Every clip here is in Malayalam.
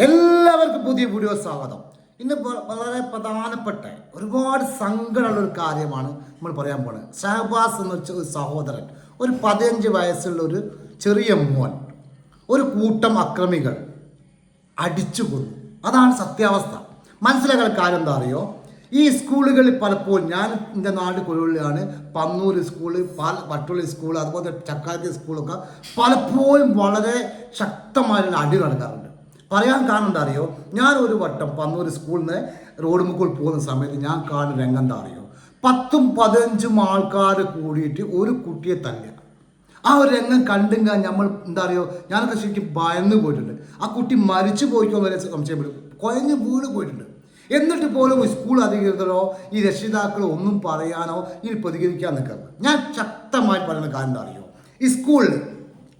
എല്ലാവർക്കും പുതിയ വീഡിയോ സ്വാഗതം. ഇന്ന് വളരെ പ്രധാനപ്പെട്ട ഒരുപാട് സങ്കടമുള്ള ഒരു കാര്യമാണ് നമ്മൾ പറയാൻ പോണത് ഷഹബാസ് എന്ന് ഒരു സഹോദരൻ ഒരു പതിനഞ്ച് വയസ്സുള്ള ഒരു ചെറിയ മോൻ ഒരു കൂട്ടം അക്രമികൾ അടിച്ചു കൊന്നു. അതാണ് സത്യാവസ്ഥ. മനസ്സിലാക്കാൻ കാര്യം എന്താ അറിയോ? ഈ സ്കൂളുകളിൽ പലപ്പോഴും ഞാൻ എന്റെ നാട് കൊഴിലാണ് പന്നൂർ സ്കൂൾ പാൽ വട്ടുള്ളി സ്കൂൾ അതുപോലെ ചക്കാത്തി സ്കൂളൊക്കെ പലപ്പോഴും വളരെ ശക്തമായിട്ടുള്ള അടി നടക്കാറുണ്ട്. പറയാൻ കാരണം അറിയോ? ഞാൻ ഒരു വട്ടം പന്നൂർ സ്കൂളിൽ നിന്ന് റോഡ് മുക്കിൽ പോകുന്ന സമയത്ത് ഞാൻ കാണുന്ന രംഗം എന്താ അറിയോ? പത്തും പതിനഞ്ചും ആൾക്കാർ കൂടിയിട്ട് ഒരു കുട്ടിയെ തല്ല ആ ഒരു രംഗം കണ്ടുങ്ക നമ്മൾ എന്താ അറിയോ? ഞാനൊക്കെ ശരിക്കും ഭയന്ന് പോയിട്ടുണ്ട്. ആ കുട്ടി മരിച്ചു പോയിക്കോ വരെ സംശയം വരും. കുഴഞ്ഞ് വീട് പോയിട്ടുണ്ട്. എന്നിട്ട് പോലും സ്കൂൾ അധികൃതരോ ഈ രക്ഷിതാക്കളോ ഒന്നും പറയാനോ ഇനി പ്രതികരിക്കാൻ നിൽക്കരുത് ഞാൻ ശക്തമായി പറയുന്ന കാര്യം എന്താ അറിയോ? ഈ സ്കൂളിൽ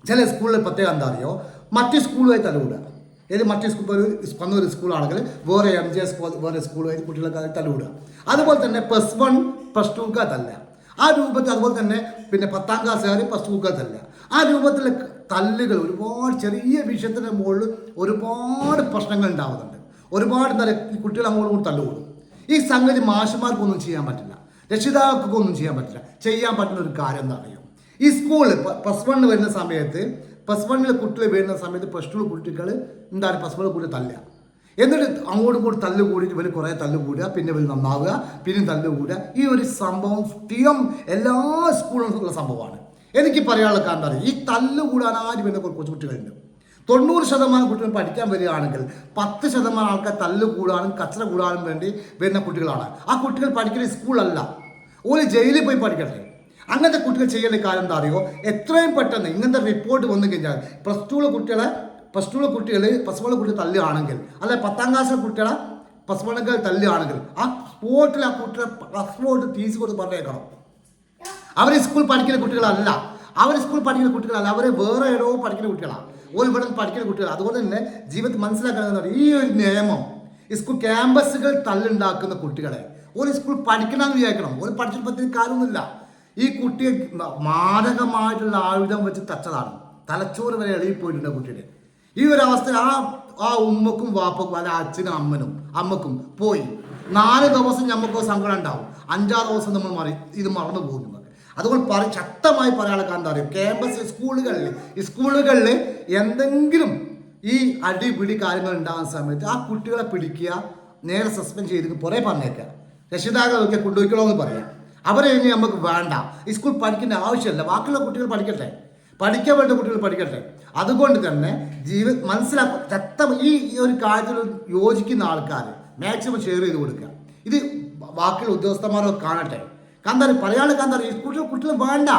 ചില സ്കൂളിൽ പ്രത്യേകം എന്താ അറിയോ? മറ്റു സ്കൂളുമായി തലവിടുക ഏത് മറ്റു സ്കൂൾ ഒരു പന്നൂർ സ്കൂളാണെങ്കിൽ വേറെ എം ജെ എസ് വേറെ സ്കൂൾ കുട്ടികളൊക്കെ തലവിടുക അതുപോലെ തന്നെ പ്ലസ് വൺ പ്ലസ് ടുക്കാത്തല്ല ആ രൂപത്തിൽ അതുപോലെ തന്നെ പിന്നെ പത്താം ക്ലാസ്സുകാർ പ്ലസ് ടുക്കാത്തല്ല ആ രൂപത്തിൽ തല്ലുകൾ ഒരുപാട് ചെറിയ വിഷയത്തിന്റെ മുകളിൽ ഒരുപാട് പ്രശ്നങ്ങൾ ഉണ്ടാവുന്നുണ്ട്. ഒരുപാട് എന്താ ഈ കുട്ടികൾ അങ്ങോട്ട് കൂടി തല്ലുകൂടും ഈ സംഗതി മാഷുമാർക്കൊന്നും ചെയ്യാൻ പറ്റില്ല. രക്ഷിതാക്കൾക്കൊന്നും ചെയ്യാൻ പറ്റില്ല. ചെയ്യാൻ പറ്റുന്ന ഒരു കാര്യം എന്താ ഈ സ്കൂളിൽ പ്ലസ് വണ്ണിൽ വരുന്ന സമയത്ത് പ്ലസ് വണ്ണിൽ കുട്ടികൾ വരുന്ന സമയത്ത് പ്ലസ് ടു കുട്ടികൾ എന്താണ് പ്ലസ് വണ്ണിൽ കുട്ടി തല്ലുക? എന്നിട്ട് അങ്ങോട്ടും കൂടി തല്ല് കൂടിയിട്ട് ഇവർ കുറേ തല്ല് കൂടുക പിന്നെ ഇവർ നന്നാവുക പിന്നെ തല്ല് കൂടുക. ഈ ഒരു സംഭവം സ്ഥിരം എല്ലാ സ്കൂളിലും ഉള്ള സംഭവമാണ്. എനിക്ക് പറയാനുള്ള കാരണം അറിയാം? ഈ തല്ല് കൂടാൻ ആരും വരുന്ന കുറച്ച് കുട്ടികളുണ്ട്. തൊണ്ണൂറ് ശതമാനം കുട്ടികൾ പഠിക്കാൻ വരികയാണെങ്കിൽ പത്ത് ശതമാനം ആൾക്കാർ തല്ല് കൂടാനും കച്ചറ കൂടാനും വേണ്ടി വരുന്ന കുട്ടികളാണ്. ആ കുട്ടികൾ പഠിക്കുന്ന സ്കൂളല്ല ഓര് ജയിലിൽ പോയി പഠിക്കട്ടെ. അങ്ങനത്തെ കുട്ടികൾ ചെയ്യേണ്ട കാര്യം എന്താ അറിയോ? എത്രയും പെട്ടെന്ന് ഇങ്ങനത്തെ റിപ്പോർട്ട് വന്നു കഴിഞ്ഞാൽ പ്ലസ് ടുവിലെ കുട്ടികളെ പ്ലസ് ടുവിലെ കുട്ടികൾ പ്ലസ് വണ്ണിലെ കുട്ടികൾ തല്ലുകയാണെങ്കിൽ അല്ലെ പത്താം ക്ലാസ്സിലെ കുട്ടികളെ പ്ലസ് വണ്ണുകൾ തല്ലുകയാണെങ്കിൽ ആ സ്പോട്ടിൽ ആ കുട്ടികളെ പാസ്പോർട്ട് തീസ് കൊടുത്ത് പറഞ്ഞേക്കണം. അവർ സ്കൂൾ പഠിക്കുന്ന കുട്ടികളല്ല. അവർ സ്കൂൾ പഠിക്കുന്ന കുട്ടികളല്ല. അവർ വേറെ ഇടവും പഠിക്കുന്ന കുട്ടികളാണ് ഒരു ഇവിടെ പഠിക്കുന്ന കുട്ടികൾ അതുകൊണ്ട് തന്നെ ജീവിതത്തിൽ മനസ്സിലാക്കുന്നത് ഈ ഒരു നിയമം സ്കൂൾ ക്യാമ്പസുകൾ തല്ലുണ്ടാക്കുന്ന കുട്ടികളെ ഒരു സ്കൂൾ പഠിക്കണമെന്ന് വിചാരിക്കണം. ഒരു പഠിച്ചിട്ട് പഠിച്ചപ്പോഴത്തേക്ക് കാര്യമൊന്നുമില്ല. ഈ കുട്ടിയെ മാരകമായിട്ടുള്ള ആയുധം വെച്ച് തച്ചതാണ്. തലച്ചോറ് വരെ എളിയിപ്പോയിട്ടുണ്ട് കുട്ടിയുടെ. ഈ ഒരു അവസ്ഥ ആ ആ ഉമ്മക്കും വാപ്പക്കും അല്ല അച്ഛനും അമ്മനും അമ്മക്കും പോയി. നാല് ദിവസം നമുക്ക് സങ്കടം ഉണ്ടാവും. അഞ്ചാറ് ദിവസം നമ്മൾ മറി ഇത് മറന്നു പോകും അതുകൊണ്ട് പറ ശക്തമായി പറയാനുള്ള കാരണം എന്താ പറയുക ക്യാമ്പസ് സ്കൂളുകളിൽ സ്കൂളുകളിൽ എന്തെങ്കിലും ഈ അടിപിടി കാര്യങ്ങൾ ഉണ്ടാകുന്ന സമയത്ത് ആ കുട്ടികളെ പിടിക്കുക നേരെ സസ്പെൻഡ് ചെയ്ത് പുറേ പറഞ്ഞേക്കുക. രക്ഷിതാക്കളൊക്കെ കൊണ്ടുപോയിക്കണോ എന്ന് പറയാം. അവരെ ഇനി നമുക്ക് വേണ്ട. ഈ സ്കൂൾ പഠിക്കേണ്ട ആവശ്യമില്ല. ബാക്കിയുള്ള കുട്ടികൾ പഠിക്കട്ടെ. പഠിക്കാൻ വേണ്ട കുട്ടികൾ പഠിക്കട്ടെ. അതുകൊണ്ട് തന്നെ ജീവ മനസ്സിലാക്കുക ചത്ത ഈ ഒരു കാര്യത്തിൽ യോജിക്കുന്ന ആൾക്കാർ മാക്സിമം ഷെയർ ചെയ്ത് കൊടുക്കുക. ഇത് ബാക്കിയുള്ള ഉദ്യോഗസ്ഥന്മാരൊക്കെ കാണട്ടെ. കാന്താറി പറയാനുള്ള കാന്താറി ഈ കുട്ടികൾ കുട്ടികൾ വേണ്ട.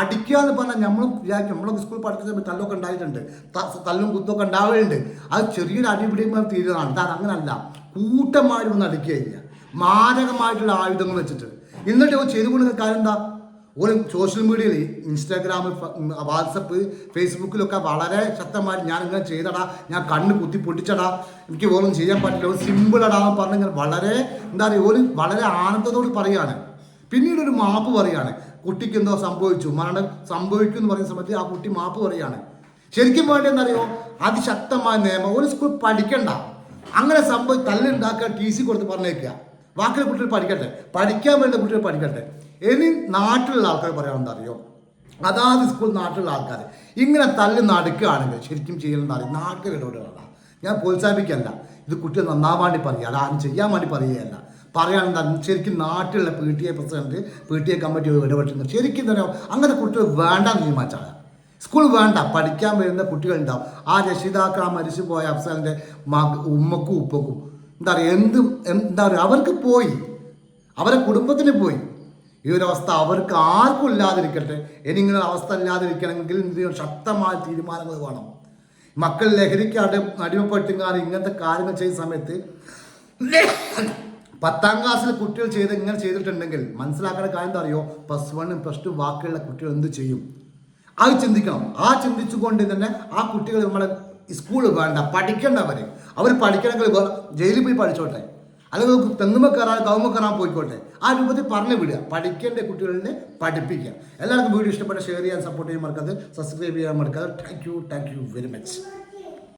അടിക്കുക എന്ന് പറഞ്ഞാൽ നമ്മൾ വിചാരിക്കും നമ്മളൊക്കെ സ്കൂൾ പഠിക്കുന്ന സമയത്ത് തല്ലൊക്കെ ഉണ്ടായിട്ടുണ്ട്. തല്ലും കുത്തൊക്കെ ഉണ്ടാവുന്നുണ്ട് അത് ചെറിയൊരു അടിപിടിയുമായി തീരുന്നതാണ്. അത് അങ്ങനല്ല കൂട്ടമായിട്ട് ഒന്ന് അടിക്കുകയില്ല. മാരകമായിട്ടുള്ള ആയുധങ്ങൾ വെച്ചിട്ട്. എന്നിട്ട് ഇവർ ചെയ്തു കൊടുക്കുന്ന കാര്യം എന്താ? ഓരോ സോഷ്യൽ മീഡിയയിൽ ഇൻസ്റ്റാഗ്രാമിൽ വാട്സപ്പ് ഫേസ്ബുക്കിലൊക്കെ വളരെ ശക്തമായി ഞാൻ ഇങ്ങനെ ചെയ്തടാ ഞാൻ കണ്ണ് കുത്തി പൊട്ടിച്ചടാ എനിക്ക് ഓരോ ചെയ്യാൻ പറ്റില്ല ഒരു സിമ്പിൾ അടാ പറഞ്ഞാൽ വളരെ എന്താ പറയുക ഒരു വളരെ ആനന്ദത്തോട് പറയാണ്. പിന്നീട് ഒരു മാപ്പ് പറയാണ്. കുട്ടിക്ക് എന്തോ സംഭവിച്ചു. മരണം സംഭവിക്കും എന്ന് പറയുന്ന സമയത്ത് ആ കുട്ടി മാപ്പ് പറയാണ്. ശരിക്കും വേണ്ടതെന്നറിയോ അതിശക്തമായ നിയമം. ഒരു സ്കൂൾ പഠിക്കണ്ട. അങ്ങനെ സംഭവം തല്ലുണ്ടാക്കുക ടി സി കൊടുത്ത് പറഞ്ഞേക്കുക. ബാക്കിയുള്ള കുട്ടികൾ പഠിക്കട്ടെ. പഠിക്കാൻ വേണ്ട കുട്ടികൾ പഠിക്കട്ടെ. ഇനി നാട്ടിലുള്ള ആൾക്കാർ പറയാമെന്ന് അറിയോ? അതാത് സ്കൂൾ നാട്ടിലുള്ള ആൾക്കാർ. ഇങ്ങനെ തല്ല് നടക്കുകയാണെങ്കിൽ ശരിക്കും ചെയ്യണമെന്ന് അറിയും? നാട്ടിൽ ഇടപെടുകയല്ല ഞാൻ പ്രോത്സാഹിപ്പിക്കല്ല ഇത് കുട്ടികൾ നന്നാവാൻ വേണ്ടി പറയുക. അത് ആരും ചെയ്യാൻ വേണ്ടി പറയുകയല്ല. പറയാനെന്താ ശരിക്കും നാട്ടിലുള്ള P T A president P T A committee ഇടപെട്ടിരുന്നു ശരിക്കും തന്നെ അങ്ങനെ കുട്ടികൾ വേണ്ട തീരുമാനിച്ചാണ്. സ്കൂൾ വേണ്ട. പഠിക്കാൻ വരുന്ന കുട്ടികളുണ്ടാവും. ആ രക്ഷിതാക്കൾ ആ മരിച്ചു പോയ അഫ്സലിന്റെ മക ഉമ്മക്കും ഉപ്പക്കും എന്താ പറയുക എന്തും എന്താ പറയുക അവർക്ക് പോയി. അവരെ കുടുംബത്തിന് പോയി. ഈ ഒരു അവസ്ഥ അവർക്ക് ആർക്കും ഇല്ലാതിരിക്കട്ടെ. ഇനി ഇങ്ങനെ അവസ്ഥ ഇല്ലാതിരിക്കണമെങ്കിൽ ഇതിന് ശക്തമായ തീരുമാനങ്ങൾ വേണം. മക്കൾ ലഹരിക്ക് അടി അടിമപ്പെട്ടുകാർ ഇങ്ങനത്തെ കാര്യങ്ങൾ ചെയ്യുന്ന സമയത്ത് പത്താം ക്ലാസ്സിൽ കുട്ടികൾ ചെയ്ത് ഇങ്ങനെ ചെയ്തിട്ടുണ്ടെങ്കിൽ മനസ്സിലാക്കേണ്ട കാര്യം എന്താ അറിയോ? പ്ലസ് വണ്ണും പ്ലസ് ടു ബാക്കിയുള്ള കുട്ടികൾ എന്ത് ചെയ്യും? അത് ചിന്തിക്കണം. ആ ചിന്തിച്ചുകൊണ്ട് തന്നെ ആ കുട്ടികൾ നമ്മളെ സ്കൂൾ വേണ്ട പഠിക്കേണ്ടവർ അവർ പഠിക്കണമെങ്കിൽ ജയിലിൽ പോയി പഠിച്ചോട്ടെ. അല്ലെങ്കിൽ തെങ്ങുമ്മ കയറാൻ കവുമ്മ കയറാൻ പോയിക്കോട്ടെ. ആ രൂപത്തിൽ പറഞ്ഞു വിടുക. പഠിക്കേണ്ട കുട്ടികളിനെ പഠിപ്പിക്കുക. എല്ലാവർക്കും വീഡിയോ ഇഷ്ടപ്പെട്ട ഷെയർ ചെയ്യാൻ സപ്പോർട്ട് ചെയ്യാൻ മറക്കാതെ സബ്സ്ക്രൈബ് ചെയ്യാൻ മറക്കാതെ thank you thank you very much